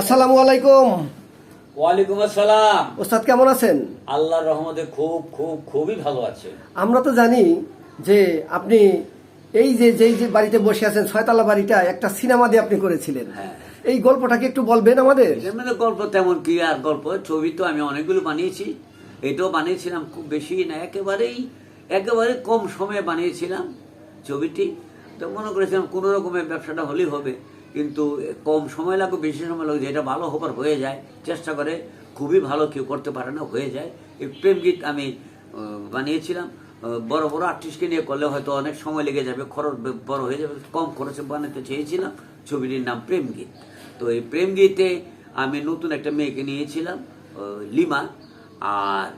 আসসালামু আলাইকুম। ওয়ালাইকুম আসসালাম। ওস্তাদ কেমন আছেন? আল্লাহর রহমতে খুব খুব খুবই ভালো আছে। আমরা তো জানি যে আপনি এই যে যেই যে বাড়িতে বসে আছেন ছয়তলা বাড়িটা একটা সিনেমা দিয়ে আপনি করেছিলেন। হ্যাঁ। এই গল্পটাকে একটু বলবেন আমাদের? গল্প তেমন কি আর গল্প? ছবি তো আমি অনেকগুলো বানিয়েছি। এটাও বানিয়েছিলাম খুব বেশি না একেবারেই একেবারে কম সময়ে বানিয়েছিলাম ছবিটি। তো মনে করেছিলাম কোনো রকমের ব্যবসাটা হলেই হবে। কিন্তু কম সময় লাগবে, বেশি সময় লাগবে, যেটা ভালো হবার হয়ে যায়। চেষ্টা করে খুবই ভালো কেউ করতে পারে না, হয়ে যায়। এই প্রেম গীত আমি বানিয়েছিলাম। বড় বড় আর্টিস্টকে নিয়ে করলে হয়তো অনেক সময় লেগে যাবে, খরচ বড় হয়ে যাবে, কম খরচে বানাতে চেয়েছিলাম ছবিটির নাম প্রেম গীত। তো এই প্রেম গীতে আমি নতুন একটা মেয়েকে নিয়েছিলাম লিমা। আর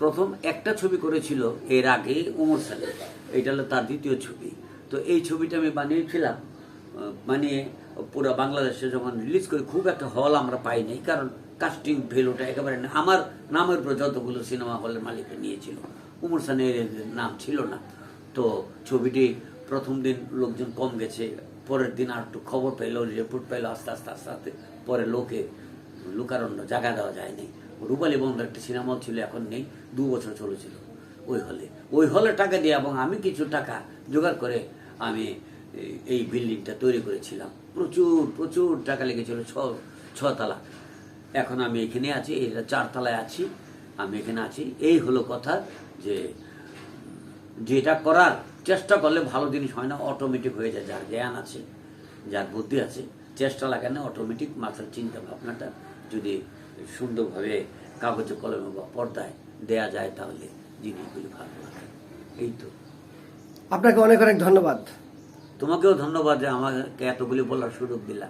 প্রথম একটা ছবি করেছিল এর আগে উমর সালে এটা হলো তার দ্বিতীয় ছবি। তো এই ছবিটা আমি বানিয়েছিলাম বানিয়ে পুরো বাংলাদেশে যখন রিলিজ করি, খুব একটা হল আমরা পাই নাই, কারণ কাস্টিং ভ্যালুটা একেবারে। আমার নামের উপর যতগুলো সিনেমা হলের মালিকে নিয়েছিল, উমর সানের নাম ছিল না। তো ছবিটি প্রথম দিন লোকজন কম গেছে, পরের দিন আর একটু খবর পেল রিপোর্ট পেল, আস্তে আস্তে আস্তে আস্তে। পরে লোকে লোকারণ্য জায়গা দেওয়া যায়নি। রূপালী বন্ধ একটা সিনেমা হল ছিল, এখন নেই, দু বছর চলেছিল ওই হলে ওই হলে টাকা দিয়ে এবং আমি কিছু টাকা জোগাড় করে আমি এই- বিল্ডিংটা তৈরি করেছিলাম। প্রচুর প্রচুর টাকা লেগেছিল, ছ ছতলা এখন আমি এখানে আছি এটা চারতলায় আছি, আমি এখানে আছি। এই হলো কথা যে, যেটা করার চেষ্টা করলে ভালো জিনিস হয় না অটোমেটিক হয়ে যায়, যার জ্ঞান আছে, যার বুদ্ধি আছে, চেষ্টা লাগে না অটোমেটিক মাথার চিন্তা ভাবনাটা যদি সুন্দরভাবে কাগজে, কলমে বা পর্দায় দেয়া যায়, তাহলে জিনিসগুলি ভালো লাগে এই তো। আপনাকে অনেক অনেক ধন্যবাদ। তোমাকেও ধন্যবাদ যে আমাকে এতগুলি বলার সুযোগ দিলা।